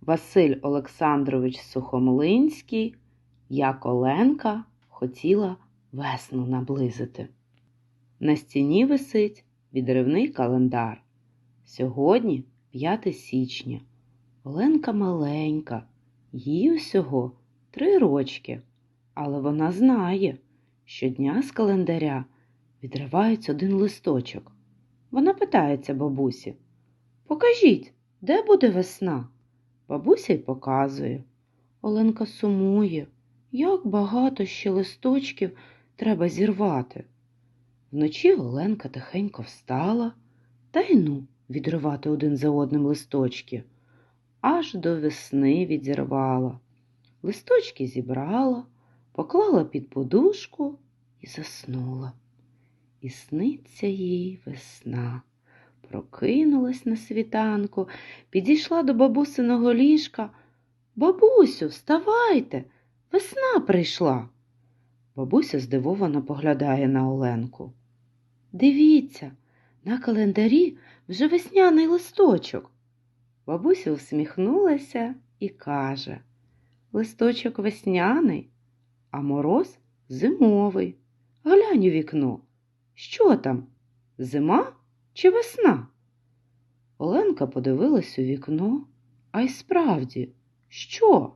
Василь Олександрович Сухомлинський, як Оленка хотіла весну наблизити. На стіні висить відривний календар. Сьогодні 5 січня. Оленка маленька, їй усього три рочки, але вона знає, що дня з календаря відривається один листочок. Вона питається бабусі: Покажіть, де буде весна? Бабуся й показує. Оленка сумує, як багато ще листочків треба зірвати. Вночі Оленка тихенько встала та й ну відривати один за одним листочки. Аж до весни відірвала. Листочки зібрала, поклала під подушку і заснула. І сниться їй весна. Прокинулась на світанку, підійшла до бабусиного ліжка. Бабусю, вставайте, весна прийшла. Бабуся здивовано поглядає на Оленку. Дивіться, на календарі вже весняний листочок. Бабуся усміхнулася і каже Листочок весняний, а мороз зимовий. Глянь у вікно. Що там? Зима чи весна? Оленка подивилась у вікно, а й справді, що?